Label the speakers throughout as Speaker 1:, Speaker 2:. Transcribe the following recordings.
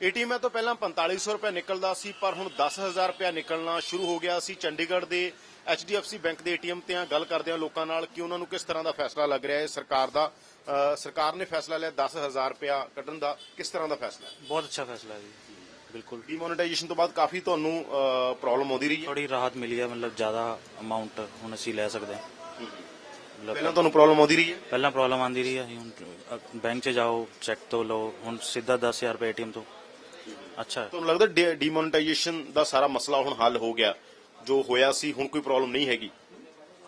Speaker 1: ATM ਤੋਂ ਪਹਿਲਾਂ 4500 ਰੁਪਏ ਨਿਕਲਦਾ ਸੀ ਪਰ ਹੁਣ 10000 ਰੁਪਏ ਨਿਕਲਣਾ ਸ਼ੁਰੂ ਹੋ ਗਿਆ ਸੀ। ਚੰਡੀਗੜ੍ਹ ਦੇ HDFC ਬੈਂਕ ਦੇ ਏਟੀਐਮ ਤੇ ਆ ਗੱਲ ਕਰਦੇ ਆ ਲੋਕਾਂ ਨਾਲ ਕਿ ਉਹਨਾਂ ਨੂੰ ਕਿਸ ਤਰ੍ਹਾਂ ਦਾ ਫੈਸਲਾ ਲੱਗ ਰਿਹਾ ਹੈ? ਸਰਕਾਰ ਦਾ ਸਰਕਾਰ ਨੇ ਫੈਸਲਾ ਲਿਆ 10000 ਰੁਪਏ ਕੱਢਣ ਦਾ। ਕਿਸ ਤਰ੍ਹਾਂ ਦਾ ਫੈਸਲਾ ਹੈ?
Speaker 2: ਬਹੁਤ ਅੱਛਾ ਫੈਸਲਾ ਹੈ ਜੀ। ਬਿਲਕੁਲ।
Speaker 1: ਡੀਮੋਨੇਟਾਈਜੇਸ਼ਨ ਤੋਂ ਬਾਅਦ ਕਾਫੀ ਤੁਹਾਨੂੰ ਪ੍ਰੋਬਲਮ ਆਉਂਦੀ ਰਹੀ ਹੈ।
Speaker 2: ਥੋੜੀ ਰਾਹਤ ਮਿਲੀ ਹੈ ਮਤਲਬ ਜ਼ਿਆਦਾ ਅਮਾਉਂਟ ਹੁਣ ਅਸੀਂ ਲੈ ਸਕਦੇ ਹਾਂ।
Speaker 1: ਪਹਿਲਾਂ ਤੁਹਾਨੂੰ ਪ੍ਰੋਬਲਮ ਆਉਂਦੀ ਰਹੀ ਹੈ?
Speaker 2: ਪਹਿਲਾਂ ਪ੍ਰੋਬਲਮ ਆਂਦੀ ਰਹੀ ਹੈ ਹੁਣ ਬੈਂਕ 'ਚ ਜਾਓ ਚੈੱਕ ਤੋਂ ਲਓ ਹੁਣ ਸਿੱਧਾ 10000 ਰੁਪਏ ਏਟੀਐਮ ਤੋਂ। ਅੱਛਾ।
Speaker 1: ਤੁਹਾਨੂੰ ਲੱਗਦਾ ਡੀਮੋਨੇਟਾਈਜੇਸ਼ਨ ਦਾ ਸਾਰਾ ਮਸਲਾ ਹੁਣ ਹੱਲ ਹੋ ਗਿਆ? ਜੋ ਹੋਇਆ ਸੀ ਹੁਣ ਕੋਈ ਪ੍ਰੋਬਲਮ ਨਹੀਂ ਹੈਗੀ?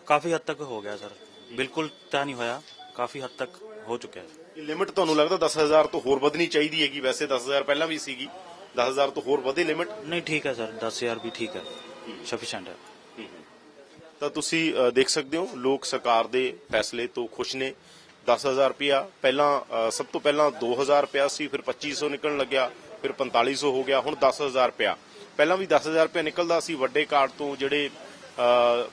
Speaker 2: ਕਾਫੀ ਹੱਦ ਤੱਕ ਹੋ ਗਿਆ ਸਰ। ਬਿਲਕੁਲ ਤਾਂ ਨਹੀਂ ਹੋਇਆ। ਕਾਫੀ ਹੱਦ ਤੱਕ ਹੋ ਚੁੱਕਿਆ ਹੈ।
Speaker 1: ਇਹ ਲਿਮਿਟ ਤੁਹਾਨੂੰ ਲੱਗਦਾ 10000 ਤੋਂ ਹੋਰ ਵਧਣੀ ਚਾਹੀਦੀ ਹੈਗੀ? ਵੈਸੇ 10000 ਪਹਿਲਾਂ ਵੀ ਸੀਗੀ। 10000 ਤੋਂ ਹੋਰ ਵਧੇ ਲਿਮਿਟ
Speaker 2: ਨਹੀਂ ਠੀਕ ਹੈ ਸਰ। 10000 ਵੀ ਠੀਕ ਹੈ। ਸਫੀਸ਼ੀਐਂਟ ਹੈ।
Speaker 1: ਤਾਂ ਤੁਸੀਂ ਦੇਖ ਸਕਦੇ ਹੋ ਲੋਕ ਸਰਕਾਰ ਦੇ ਫੈਸਲੇ ਤੋਂ ਖੁਸ਼ ਨੇ। 10000 ਰੁਪਿਆ ਪਹਿਲਾਂ ਸਭ ਤੋਂ ਪਹਿਲਾਂ 2000 ਰੁਪਿਆ ਸੀ, ਫਿਰ 2500 ਨਿਕਲਣ ਲੱਗਿਆ, ਫਿਰ 4500 ਹੋ ਗਿਆ, ਹੁਣ 10000 ਰੁਪਿਆ ਪਹਿਲਾਂ ਵੀ 10000 ਰੁਪਿਆ ਨਿਕਲਦਾ ਸੀ ਵੱਡੇ ਕਾਰਡ ਤੋਂ, ਜਿਹੜੇ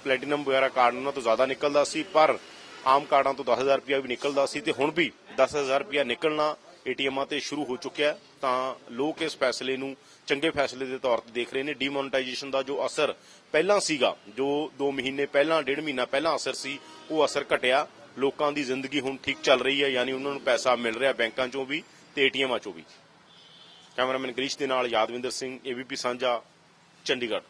Speaker 1: ਪਲੈਟੀਨਮ ਵਗੈਰਾ ਕਾਰਡ ਨੇ ਉਹਨਾਂ ਤੋਂ ਜ਼ਿਆਦਾ ਨਿਕਲਦਾ ਸੀ, ਪਰ ਆਮ ਕਾਰਡਾਂ ਤੋਂ 10000 ਰੁਪਿਆ ਵੀ ਨਿਕਲਦਾ ਸੀ ਤੇ ਹੁਣ ਵੀ 10000 ਰੁਪਿਆ ਨਿਕਲਣਾ ਏਟੀਐਮਾਂ ਤੇ ਸ਼ੁਰੂ ਹੋ ਚੁੱਕਿਆ ਤਾਂ ਲੋਕ ਇਸ ਫੈਸਲੇ ਨੂੰ ਚੰਗੇ ਫੈਸਲੇ ਦੇ ਤੌਰ ਤੇ ਦੇਖ ਰਹੇ ਨੇ। ਡੀਮੋਨੇਟਾਈਜੇਸ਼ਨ ਦਾ ਜੋ ਅਸਰ ਪਹਿਲਾਂ ਸੀਗਾ, ਜੋ 2 ਮਹੀਨੇ ਪਹਿਲਾਂ, ਡੇਢ ਮਹੀਨਾ ਪਹਿਲਾਂ ਅਸਰ ਸੀ, ਉਹ ਅਸਰ ਘਟਿਆ। ਲੋਕਾਂ ਦੀ ਜ਼ਿੰਦਗੀ ਹੁਣ ਠੀਕ ਚੱਲ ਰਹੀ ਹੈ, ਯਾਨੀ ਉਹਨਾਂ ਨੂੰ ਪੈਸਾ ਮਿਲ ਰਿਹਾ ਬੈਂਕਾਂ ਚੋਂ ਵੀ ਤੇ ਏਟੀਐਮਾਂ ਚੋਂ ਵੀ। ਕੈਮਰਾਮੈਨ ਗਰੀਸ਼ ਦੇ ਨਾਲ ਯਾਦਵਿੰਦਰ ਸਿੰਘ, ਏਬੀਪੀ ਸਾਂਝਾ, ਚੰਡੀਗੜ੍ਹ।